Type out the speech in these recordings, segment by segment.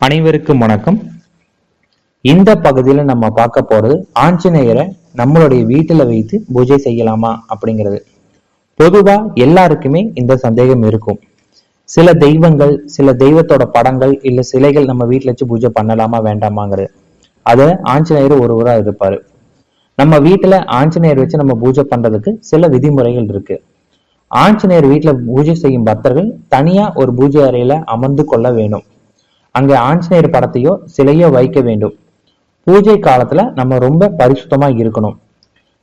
அனைவருக்கும் வணக்கம். இந்த பகுதியில நம்ம பார்க்க போறது ஆஞ்சநேயரை நம்மளுடைய வீட்டுல வைத்து பூஜை செய்யலாமா அப்படிங்கிறது. பொதுவா எல்லாருக்குமே இந்த சந்தேகம் இருக்கும். சில தெய்வங்கள் சில தெய்வத்தோட படங்கள் இல்ல சிலைகள் நம்ம வீட்டுல வச்சு பூஜை பண்ணலாமா வேண்டாமாங்கிறது. அத ஆஞ்சநேயர் ஒருவரா இருப்பாரு. நம்ம வீட்டுல ஆஞ்சநேயர் வச்சு நம்ம பூஜை பண்றதுக்கு சில விதிமுறைகள் இருக்கு. ஆஞ்சநேயர் வீட்டுல பூஜை செய்யும் பக்தர்கள் தனியா ஒரு பூஜை அறையில அமர்ந்து கொள்ள வேணும். அங்க ஆஞ்சநேயர் படத்தையோ சிலையோ வைக்க வேண்டும். பூஜை காலத்துல நம்ம ரொம்ப பரிசுத்தமா இருக்கணும்.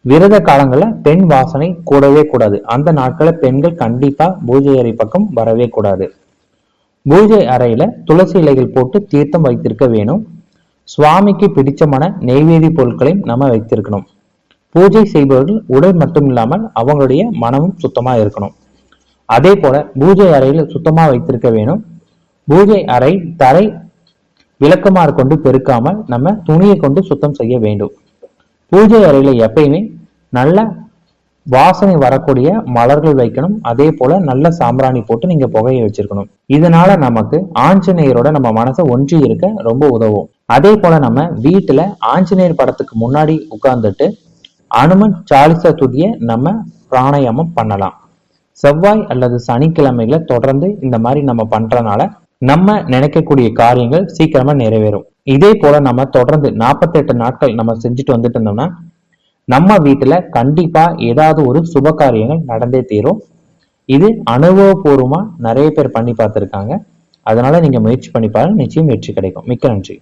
விரத காலங்களில் பெண் வாசனை கூடவே கூடாது. அந்த நாட்கள பெண்கள் கண்டிப்பா பூஜை அறை பக்கம் வரவே கூடாது. பூஜை அறையில துளசி இலைகள் போட்டு தீர்த்தம் வைத்திருக்க வேணும். சுவாமிக்கு பிடிச்சமான நெய்வேதி பொருட்களையும் நம்ம வைத்திருக்கணும். பூஜை செய்பவர்கள் உடல் மட்டும் இல்லாமல் அவங்களுடைய மனமும் சுத்தமா இருக்கணும். அதே போல பூஜை அறையில சுத்தமா வைத்திருக்க வேணும். பூஜை அறை தரை விளக்கமாறு கொண்டு பெருக்காமல் நம்ம துணியை கொண்டு சுத்தம் செய்ய வேண்டும். பூஜை அறையில எப்பயுமே நல்ல வாசனை வரக்கூடிய மலர்கள் வைக்கணும். அதே போல நல்ல சாம்பிராணி போட்டு நீங்க புகையை வச்சிருக்கணும். இதனால நமக்கு ஆஞ்சநேயரோட நம்ம மனசை ஒன்றி இருக்க ரொம்ப உதவும். அதே போல நம்ம வீட்டுல ஆஞ்சநேயர் படத்துக்கு முன்னாடி உட்கார்ந்துட்டு அனுமன் சாலிசா துதிய நம்ம பிராணாயாமம் பண்ணலாம். செவ்வாய் அல்லது சனிக்கிழமையில தொடர்ந்து இந்த மாதிரி நம்ம பண்றதுனால நம்ம நினைக்கக்கூடிய காரியங்கள் சீக்கிரமா நிறைவேறும். இதே போல நம்ம தொடர்ந்து 48 நாட்கள் நம்ம செஞ்சுட்டு வந்துட்டு இருந்தோம்னா நம்ம வீட்டுல கண்டிப்பா ஏதாவது ஒரு சுப காரியங்கள் நடந்தே தீரும். இது அனுபவபூர்வமா நிறைய பேர் பண்ணி பார்த்திருக்காங்க. அதனால நீங்க முயற்சி பண்ணி பாருங்க. நிச்சயம் வெற்றி கிடைக்கும். மிக்க நன்றி.